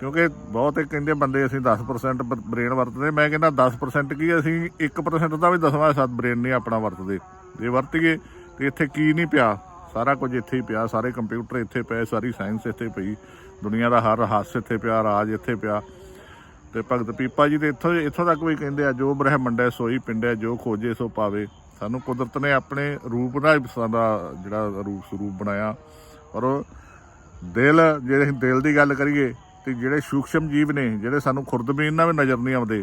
ਕਿਉਂਕਿ ਬਹੁਤ ਇਹ ਕਹਿੰਦੇ ਬੰਦੇ ਅਸੀਂ 10% ਬ੍ਰੇਨ ਵਰਤਦੇ। ਮੈਂ ਕਹਿੰਦਾ 10% ਕੀ ਅਸੀਂ 1% ਦਾ ਵੀ ਦਸਵਾਂ ਹਿੱਸਾ ਬ੍ਰੇਨ ਨਹੀਂ ਆਪਣਾ ਵਰਤਦੇ। ਜੇ ਵਰਤੀਏ, ਤੇ ਇੱਥੇ ਕੀ ਨਹੀਂ ਪਿਆ? ਸਾਰਾ ਕੁਝ ਇੱਥੇ ਹੀ ਪਿਆ, ਸਾਰੇ ਕੰਪਿਊਟਰ ਇੱਥੇ ਪਏ, ਸਾਰੀ ਸਾਇੰਸ ਇੱਥੇ ਪਈ। ਦੁਨੀਆ ਦਾ ਹਰ ਹਾਸ ਇੱਥੇ ਪਿਆ, ਰਾਜ ਇੱਥੇ ਪਿਆ। ਤੇ ਭਗਤ ਪੀਪਾ ਜੀ ਦੇ ਇੱਥੋਂ ਇੱਥੋਂ ਤੱਕ ਵੀ ਕਹਿੰਦੇ ਆ, ਜੋ ਬ੍ਰਹਮੰਡ ਸੋਈ ਪਿੰਡ ਹੈ, ਜੋ ਖੋਜੇ ਸੋ ਪਾਵੇ। ਸਾਨੂੰ ਕੁਦਰਤ ਨੇ ਆਪਣੇ ਰੂਪ ਨਾਲ ਹੀ ਜਿਹੜਾ ਰੂਪ ਸਰੂਪ ਬਣਾਇਆ। ਔਰ ਦਿਲ, ਜੇ ਦਿਲ ਦੀ ਗੱਲ ਕਰੀਏ, ਤੇ ਜਿਹੜੇ ਸੂਖਸ਼ਮ ਜੀਵ ਨੇ, ਜਿਹੜੇ ਸਾਨੂੰ ਖੁਰਦਬੀਨ ਨਾਲ ਵੀ ਨਜ਼ਰ ਨਹੀਂ ਆਉਂਦੇ,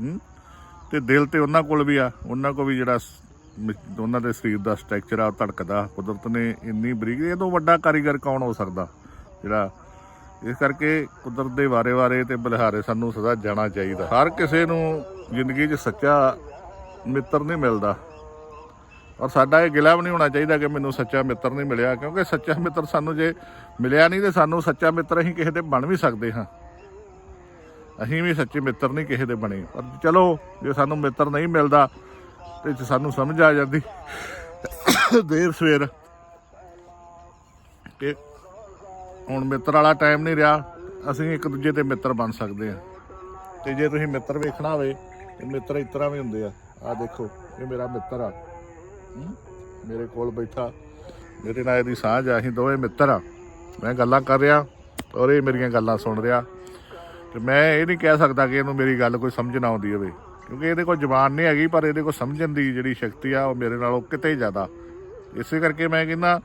ਹੂੰ? ਤੇ ਦਿਲ ਤੇ ਉਹਨਾਂ ਕੋਲ ਵੀ ਆ, ਉਹਨਾਂ ਕੋਲ ਵੀ ਜਿਹੜਾ ਉਹਨਾਂ ਦੇ ਸਰੀਰ ਦਾ ਸਟਰਕਚਰ ਆ, ਉਹ ਧੜਕਦਾ। ਕੁਦਰਤ ਨੇ ਇੰਨੀ ਬਰੀਕ, ਇਹ ਤੋਂ ਵੱਡਾ ਕਾਰੀਗਰ ਕੌਣ ਹੋ ਸਕਦਾ? ਜਿਹੜਾ ਇਸ ਕਰਕੇ ਕੁਦਰਤ ਦੇ ਵਾਰੇ-ਵਾਰੇ ਤੇ ਬਲਿਹਾਰੇ ਸਾਨੂੰ ਸਦਾ ਜਾਣਾ ਚਾਹੀਦਾ। ਹਰ ਕਿਸੇ ਨੂੰ ਜ਼ਿੰਦਗੀ 'ਚ ਸੱਚਾ ਮਿੱਤਰ ਨਹੀਂ ਮਿਲਦਾ। ਔਰ ਸਾਡਾ ਇਹ ਗਿਲਾ ਵੀ ਨਹੀਂ ਹੋਣਾ ਚਾਹੀਦਾ ਕਿ ਮੈਨੂੰ ਸੱਚਾ ਮਿੱਤਰ ਨਹੀਂ ਮਿਲਿਆ, ਕਿਉਂਕਿ ਸੱਚਾ ਮਿੱਤਰ ਸਾਨੂੰ ਜੇ ਮਿਲਿਆ ਨਹੀਂ ਤੇ ਸਾਨੂੰ ਸੱਚਾ ਮਿੱਤਰ ਅਸੀਂ ਕਿਸੇ ਦੇ ਬਣ ਵੀ ਸਕਦੇ ਹਾਂ। ਅਸੀਂ ਵੀ ਸੱਚੇ ਮਿੱਤਰ ਨਹੀਂ ਕਿਸੇ ਦੇ ਬਣੇ। ਪਰ ਚਲੋ, ਜੇ ਸਾਨੂੰ ਮਿੱਤਰ ਨਹੀਂ ਮਿਲਦਾ, ਤੇ ਸਾਨੂੰ ਸਮਝ ਆ ਜਾਂਦੀ। ਦੇਰ ਸਵੇਰ, ਕਿ ਹੁਣ ਮਿੱਤਰ ਵਾਲਾ ਟਾਈਮ ਨਹੀਂ ਰਿਹਾ, ਅਸੀਂ ਇੱਕ ਦੂਜੇ ਦੇ ਮਿੱਤਰ ਬਣ ਸਕਦੇ ਹਾਂ। ਤੇ ਜੇ ਤੁਸੀਂ ਮਿੱਤਰ ਵੇਖਣਾ ਹੋਵੇ ਤੇ ਮਿੱਤਰ ਇਸ ਤਰ੍ਹਾਂ ਵੀ ਹੁੰਦੇ ਆ। ਆ ਦੇਖੋ, ਇਹ ਮੇਰਾ ਮਿੱਤਰ ਆ। ਮੇਰੇ ਕੋਲ ਬੈਠਾ। ਮੇਰੇ ਨਾਲ ਇਹਦੀ ਸਾਂਝ ਆ, ਅਸੀਂ ਦੋਵੇਂ ਮਿੱਤਰ ਆ। ਮੈਂ ਗੱਲਾਂ ਕਰ ਰਿਹਾ ਔਰ ਇਹ ਮੇਰੀਆਂ ਗੱਲਾਂ ਸੁਣ ਰਿਹਾ। ਤੇ ਮੈਂ ਇਹ ਨਹੀਂ ਕਹਿ ਸਕਦਾ ਕਿ ਇਹਨੂੰ ਮੇਰੀ ਗੱਲ ਕੋਈ ਸਮਝ ਨਾ ਆਉਂਦੀ ਹੋਵੇ। ਕਿਉਂਕਿ ਇਹਦੇ ਕੋਲ ਜ਼ਬਾਨ ਨਹੀਂ ਹੈਗੀ, ਪਰ ਇਹਦੇ ਕੋਲ ਸਮਝਣ ਦੀ ਜਿਹੜੀ ਸ਼ਕਤੀ ਆ, ਉਹ ਮੇਰੇ ਨਾਲੋਂ ਕਿਤੇ ਜ਼ਿਆਦਾ। ਇਸੇ ਕਰਕੇ ਮੈਂ ਕਹਿੰਦਾ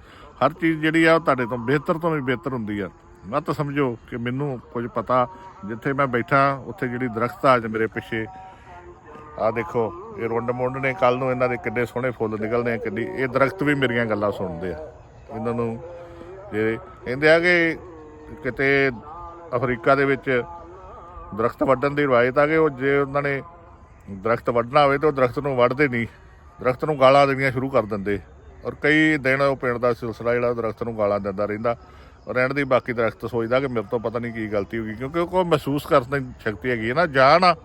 ਹਰ ਚੀਜ਼ ਜਿਹੜੀ ਆ ਉਹ ਤੁਹਾਡੇ ਤੋਂ ਬਿਹਤਰ ਤੋਂ ਵੀ ਬਿਹਤਰ ਹੁੰਦੀ ਆ। ਮਤ ਸਮਝੋ ਕਿ ਮੈਨੂੰ ਕੁਝ ਪਤਾ, ਜਿੱਥੇ ਮੈਂ ਬੈਠਾ, ਉੱਥੇ ਜਿਹੜੀ ਦਰਖਤ ਆ ਅੱਜ ਮੇਰੇ ਪਿੱਛੇ। ਆ ਦੇਖੋ, ਇਹ ਰੁੰਡ ਮੁੰਡ ਨੇ ਕੱਲ ਨੂੰ ਇਹਨਾਂ ਦੇ ਕਿੰਨੇ ਸੋਹਣੇ ਫੁੱਲ ਨਿਕਲਦੇ ਆ ਕਿੰਨੀ ਇਹ ਦਰਖਤ ਵੀ ਮੇਰੀਆਂ ਗੱਲਾਂ ਸੁਣਦੇ ਆ। ਇਹਨਾਂ ਨੂੰ ਜੇ ਕਹਿੰਦੇ ਆ ਕਿ ਕਿਤੇ ਅਫਰੀਕਾ ਦੇ ਵਿੱਚ ਦਰਖਤ ਵੱਢਣ ਦੀ ਰਵਾਇਤ ਆ ਕਿ ਉਹ ਜੇ ਉਹਨਾਂ ਨੇ ਦਰਖਤ ਵੱਢਣਾ ਹੋਵੇ ਤਾਂ ਉਹ ਦਰਖਤ ਨੂੰ ਵੱਢਦੇ ਨਹੀਂ, ਦਰਖਤ ਨੂੰ ਗਾਲਾਂ ਦੇਣੀਆਂ ਸ਼ੁਰੂ ਕਰ ਦਿੰਦੇ। ਔਰ ਕਈ ਦਿਨ ਉਹ ਪਿੰਡ ਦਾ ਸਿਲਸਿਲਾ ਜਿਹੜਾ ਉਹ ਦਰਖਤ ਨੂੰ ਗਾਲਾਂ ਦਿੰਦਾ ਰਹਿੰਦਾ। ਰਹਿਣ ਦੀ ਬਾਕੀ ਦਰਖਤ ਸੋਚਦਾ ਕਿ ਮੇਰੇ ਤੋਂ ਪਤਾ ਨਹੀਂ ਕੀ ਗਲਤੀ ਹੋ ਗਈ, ਕਿਉਂਕਿ ਉਹ ਕੋਈ ਮਹਿਸੂਸ ਕਰਨ ਦੀ ਸ਼ਕਤੀ ਹੈਗੀ ਹੈ ਨਾ ਜਾਨ ਆ,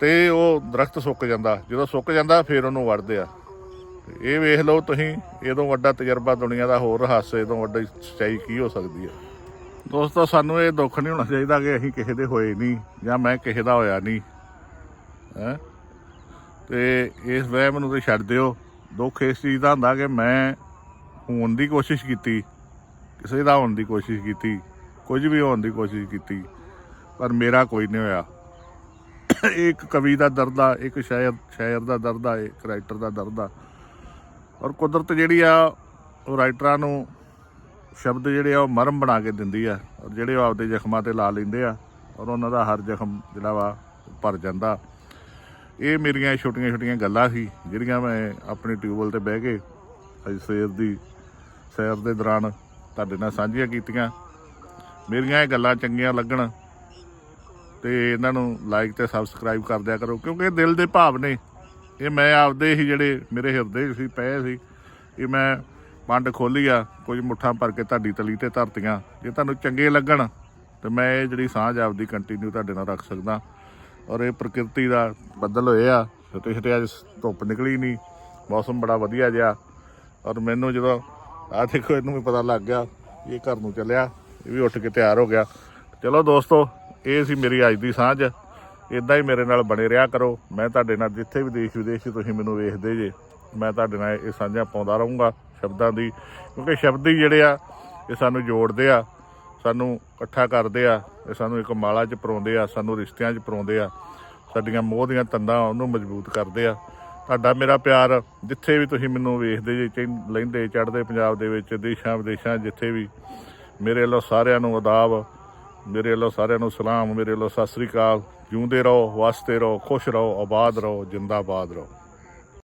ਤੇ ਉਹ ਦਰਖਤ ਸੁੱਕ ਜਾਂਦਾ। ਜਦੋਂ ਸੁੱਕ ਜਾਂਦਾ, ਫਿਰ ਉਹਨੂੰ ਵੜਦੇ ਆ। ਇਹ ਵੇਖ ਲਓ ਤੁਸੀਂ, ਇਹਦੋਂ ਵੱਡਾ ਤਜਰਬਾ ਦੁਨੀਆ ਦਾ ਹੋਰ ਰਹੱਸ ਇਹਦੋਂ ਵੱਡੀ ਸੱਚਾਈ ਕੀ ਹੋ ਸਕਦੀ ਹੈ? ਦੋਸਤੋ, ਸਾਨੂੰ ਇਹ ਦੁੱਖ ਨਹੀਂ ਹੋਣਾ ਚਾਹੀਦਾ ਕਿ ਅਸੀਂ ਕਿਸੇ ਦੇ ਹੋਏ ਨਹੀਂ, ਜਾਂ ਮੈਂ ਕਿਸੇ ਦਾ ਹੋਇਆ ਨਹੀਂ। ਹੈ? ਤੇ ਇਸ ਵਹਿਮ ਨੂੰ ਤੇ ਛੱਡ ਦਿਓ। ਦੁੱਖ ਇਸ ਚੀਜ਼ ਦਾ ਹੁੰਦਾ ਕਿ ਮੈਂ ਹੋਣ ਦੀ ਕੋਸ਼ਿਸ਼ ਕੀਤੀ, ਕਿਸੇ ਦਾ ਹੋਣ ਦੀ ਕੋਸ਼ਿਸ਼ ਕੀਤੀ, ਕੁਝ ਵੀ ਹੋਣ ਦੀ ਕੋਸ਼ਿਸ਼ ਕੀਤੀ, ਪਰ ਮੇਰਾ ਕੋਈ ਨਹੀਂ ਹੋਇਆ। ਇਹ ਇੱਕ ਕਵੀ ਦਾ ਦਰਦ ਆ, ਇੱਕ ਸ਼ਾਇਰ ਸ਼ਾਇਰ ਦਾ ਦਰਦ ਆ, ਇੱਕ ਰਾਈਟਰ ਦਾ ਦਰਦ ਆ। ਔਰ ਕੁਦਰਤ ਜਿਹੜੀ ਆ, ਉਹ ਰਾਈਟਰਾਂ ਨੂੰ ਸ਼ਬਦ ਜਿਹੜੇ ਆ, ਉਹ ਮਰਮ ਬਣਾ ਕੇ ਦਿੰਦੀ ਆ। ਔਰ ਜਿਹੜੇ ਉਹ ਆਪਦੇ ਜ਼ਖਮਾਂ ਤੇ ਲਾ ਲੈਂਦੇ ਆ, ਔਰ ਉਹਨਾਂ ਦਾ ਹਰ ਜ਼ਖਮ ਜਿਹੜਾ ਵਾ ਭਰ ਜਾਂਦਾ। ਇਹ ਮੇਰੀਆਂ ਛੋਟੀਆਂ ਛੋਟੀਆਂ ਗੱਲਾਂ ਸੀ, ਜਿਹੜੀਆਂ ਮੈਂ ਆਪਣੀ ਟਿਊਬਵੈਲ ਤੇ ਬਹਿ ਕੇ ਅੱਜ ਸਵੇਰ ਦੀ ਸੈਰ ਦੇ ਦੌਰਾਨ ਤੁਹਾਡੇ ਨਾਲ ਸਾਂਝੀਆਂ ਕੀਤੀਆਂ। ਮੇਰੀਆਂ ਇਹ ਗੱਲਾਂ ਚੰਗੀਆਂ ਲੱਗਣ ਤੇ ਇਹਨਾਂ ਨੂੰ ਲਾਈਕ ਤੇ ਸਬਸਕ੍ਰਾਈਬ ਕਰ ਦਿਆ ਕਰੋ, ਕਿਉਂਕਿ ਇਹ ਦਿਲ ਦੇ ਭਾਵ ਨੇ। ਇਹ ਮੈਂ ਆਪਦੇ ਹੀ ਜਿਹੜੇ ਮੇਰੇ ਹਿਰਦੇ 'ਚ ਸੀ, ਪਏ ਸੀ, ਇਹ ਮੈਂ ਪੰਡ ਖੋਲੀ ਆ, ਕੁਝ ਮੁੱਠਾਂ ਭਰ ਕੇ ਤੁਹਾਡੀ ਤਲੀ ਤੇ ਧਰਤੀਆਂ। ਜੇ ਤੁਹਾਨੂੰ ਚੰਗੇ ਲੱਗਣ ਤੇ ਮੈਂ ਇਹ ਜਿਹੜੀ ਸਾਂਝ ਆਪਦੀ ਕੰਟੀਨਿਊ ਤੁਹਾਡੇ ਨਾਲ ਰੱਖ ਸਕਦਾ। ਔਰ ਇਹ ਪ੍ਰਕਿਰਤੀ ਦਾ ਬੱਦਲ ਹੋਏ ਆ ਛੋਟੇ ਛੋਟੇ ਅੱਜ ਧੁੱਪ ਨਿਕਲੀ ਨਹੀਂ ਮੌਸਮ ਬੜਾ ਵਧੀਆ ਜਿਹਾ। ਔਰ ਮੈਨੂੰ ਜਦੋਂ ਆ ਦੇਖੋ, ਇਹਨੂੰ ਵੀ ਪਤਾ ਲੱਗ ਗਿਆ ਇਹ ਘਰ ਨੂੰ ਚੱਲਿਆ। ਇਹ ਵੀ ਉੱਠ ਕੇ ਤਿਆਰ ਹੋ ਗਿਆ। ਚਲੋ ਦੋਸਤੋ, ਇਹ ਸੀ ਮੇਰੀ ਅੱਜ ਦੀ ਸਾਂਝ। ਇਦਾਂ ਹੀ ਮੇਰੇ ਨਾਲ ਬਣੇ ਰਿਹਾ ਕਰੋ। ਮੈਂ ਤੁਹਾਡੇ ਨਾਲ ਜਿੱਥੇ ਵੀ ਦੇਸ਼ ਵਿਦੇਸ਼ ਤੁਸੀਂ ਮੈਨੂੰ ਵੇਖਦੇ ਜੇ, ਮੈਂ ਤੁਹਾਡੇ ਨਾਲ ਇਹ ਸਾਂਝਾ ਪਾਉਂਦਾ ਰਹੂੰਗਾ ਸ਼ਬਦਾਂ ਦੀ। ਕਿਉਂਕਿ ਸ਼ਬਦ ਹੀ ਜਿਹੜੇ ਆ, ਇਹ ਸਾਨੂੰ ਜੋੜਦੇ ਆ। ਸਾਨੂੰ ਇਕੱਠਾ ਕਰਦੇ ਆ ਇਹ ਸਾਨੂੰ ਇੱਕ ਮਾਲਾ 'ਚ ਪਰੋਂਦੇ ਆ, ਸਾਨੂੰ ਰਿਸ਼ਤਿਆਂ 'ਚ ਪਰੋਂਦੇ ਆ। ਸਾਡੀਆਂ ਮੋਹ ਦੀਆਂ ਤੰਦਾਂ ਉਹਨੂੰ ਮਜ਼ਬੂਤ ਕਰਦੇ ਆ। ਤੁਹਾਡਾ ਮੇਰਾ ਪਿਆਰ, ਜਿੱਥੇ ਵੀ ਤੁਸੀਂ ਮੈਨੂੰ ਵੇਖਦੇ ਜੇ ਚੈਨ- ਲਹਿੰਦੇ ਚੜ੍ਹਦੇ ਪੰਜਾਬ ਦੇ ਵਿੱਚ, ਦੇਸ਼ਾਂ ਵਿਦੇਸ਼ਾਂ, ਜਿੱਥੇ ਵੀ, ਮੇਰੇ ਵੱਲੋਂ ਸਾਰਿਆਂ ਨੂੰ ਆਦਾਬ ਮੇਰੇ ਵੱਲੋਂ ਸਾਰਿਆਂ ਨੂੰ ਸਲਾਮ, ਮੇਰੇ ਵੱਲੋਂ ਸਤਿ ਸ੍ਰੀ ਅਕਾਲ। ਜਿਉਂਦੇ ਰਹੋ ਵਸਦੇ ਰਹੋ, ਖੁਸ਼ ਰਹੋ, ਆਬਾਦ ਰਹੋ, ਜਿੰਦਾਬਾਦ ਰਹੋ।